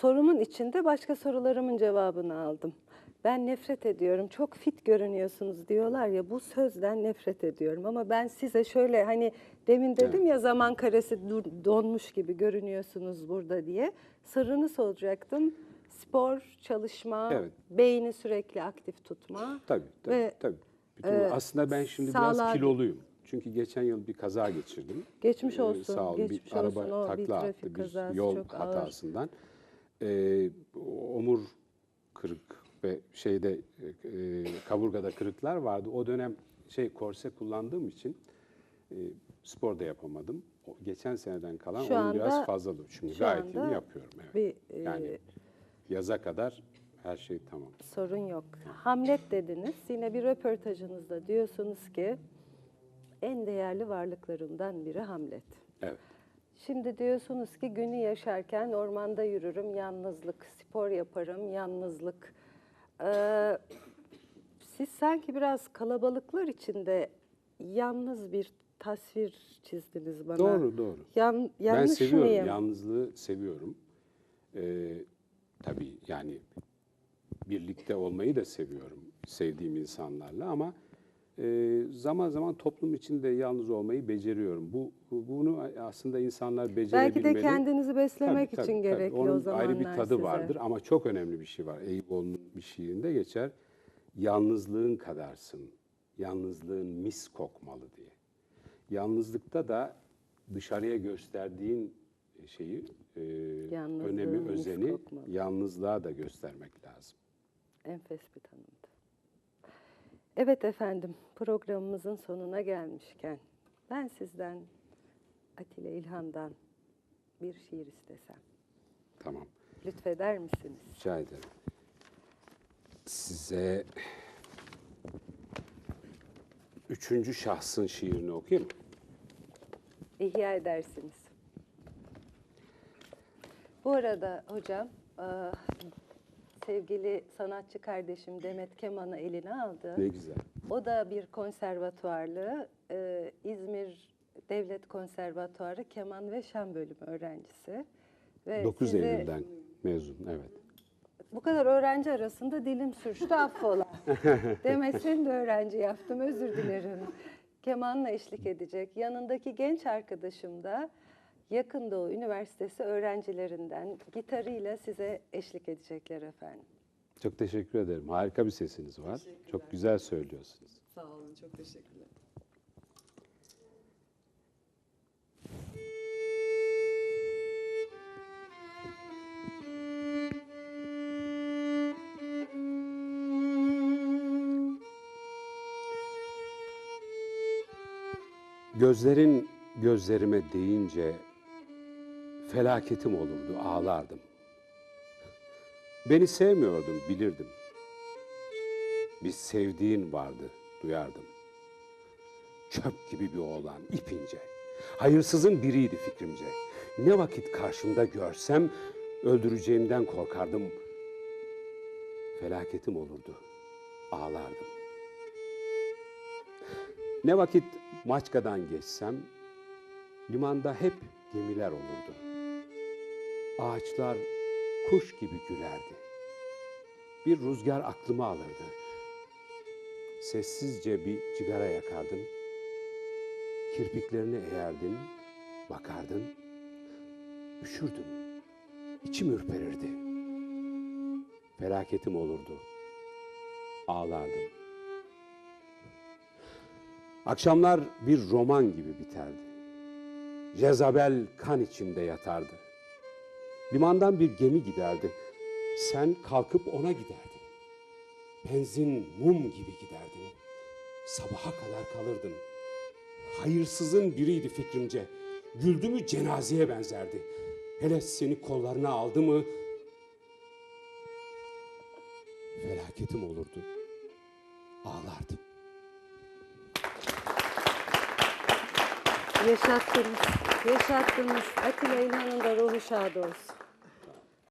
sorumun içinde başka sorularımın cevabını aldım. Ben nefret ediyorum. Çok fit görünüyorsunuz diyorlar ya bu sözden nefret ediyorum ama ben size şöyle hani demin dedim ya zaman karesi donmuş gibi görünüyorsunuz burada diye. Sırrını soracaktım. Spor, çalışma, Evet. beyni sürekli aktif tutma. Tabii tabii. Ve, tabii. Bütün e, aslında ben şimdi sağlığa- biraz kiloluyum. Çünkü geçen yıl bir kaza geçirdim. Geçmiş Ee, olsun, sağ olun. geçmiş bir araba olsun. O bir takla trafik attı bir kazası yol çok ağır. hatasından. Ee, omur kırık ve şeyde e, kaburgada kırıklar vardı. O dönem şey korse kullandığım için e, spor da yapamadım. O, geçen seneden kalan Şu onun anda- biraz fazladı. Şimdi gayet iyi yapıyorum. Evet. bir, e, yani yaza kadar her şey tamam. Sorun yok. Hamlet dediniz. Yine bir röportajınızda diyorsunuz ki en değerli varlıklarımdan biri Hamlet. Evet. Şimdi diyorsunuz ki günü yaşarken ormanda yürürüm, yalnızlık, spor yaparım, yalnızlık. Ee, siz sanki biraz kalabalıklar içinde yalnız bir tasvir çizdiniz bana. Doğru doğru. Yan, Ben yanlış seviyorum, mıyım? yalnızlığı seviyorum. Ee, tabii yani birlikte olmayı da seviyorum sevdiğim insanlarla ama e, zaman zaman toplum içinde yalnız olmayı beceriyorum. Bu bu- bunu aslında insanlar becerebilmeli. Belki de kendinizi beslemek Tabii, için tabii, tabii. gerekli Onun o zamanlar ayrı bir tadı size. vardır ama çok önemli bir şey var. Eyüboğlu'nun bir şiirinde geçer. Yalnızlığın kadarsın, yalnızlığın mis kokmalı diye. Yalnızlıkta da dışarıya gösterdiğin şeyi, e, önemi, özeni yalnızlığa da göstermek lazım. Enfes bir tanımdı. Evet efendim, programımızın sonuna gelmişken ben sizden Atilla İlhan'dan bir şiir istesem. Tamam, Lütfeder misiniz? rica ederim. Size üçüncü şahsın şiirini okuyayım mı? İhya edersiniz. Bu arada hocam, e, sevgili sanatçı kardeşim Demet Keman'ı eline aldı. Ne güzel. O da bir konservatuarlı, e, İzmir Devlet Konservatuarı Keman ve Şan Bölümü öğrencisi. Ve 9 sizi- Eylül'den mezun, evet. Bu kadar öğrenci arasında dilim sürçtü affola. Seni de öğrenci yaptım özür dilerim. Kemanla eşlik edecek. Yanındaki genç arkadaşım da Yakın Doğu Üniversitesi öğrencilerinden gitarıyla size eşlik edecekler efendim. Çok teşekkür ederim. Harika bir sesiniz var. Çok güzel söylüyorsunuz. Sağ olun, çok teşekkürler. Gözlerin gözlerime değince felaketim olurdu, ağlardım. Beni sevmiyordum, bilirdim. Bir sevdiğin vardı, duyardım. Çöp gibi bir oğlan, ipince. Hayırsızın biriydi fikrimce. Ne vakit karşımda görsem öldüreceğimden korkardım. Felaketim olurdu, ağlardım. Ne vakit Maçka'dan geçsem, limanda hep gemiler olurdu. Ağaçlar kuş gibi gülerdi. Bir rüzgar aklımı alırdı. Sessizce bir cigara yakardın. Kirpiklerini eğerdin, bakardın. Üşürdüm. İçim ürperirdi. Felaketim olurdu. Ağlardım. Akşamlar bir roman gibi biterdi. Jezabel kan içinde yatardı. Limandan bir gemi giderdi. Sen kalkıp ona giderdin. Benzin mum gibi giderdin. Sabaha kadar kalırdın. Hayırsızın biriydi fikrimce. Güldü mü cenazeye benzerdi. Hele seni kollarına aldı mı felaketim olurdu. Ağlardım. Yaşattınız, yaşattınız. Atilla İlhan'ın da ruhu şad olsun.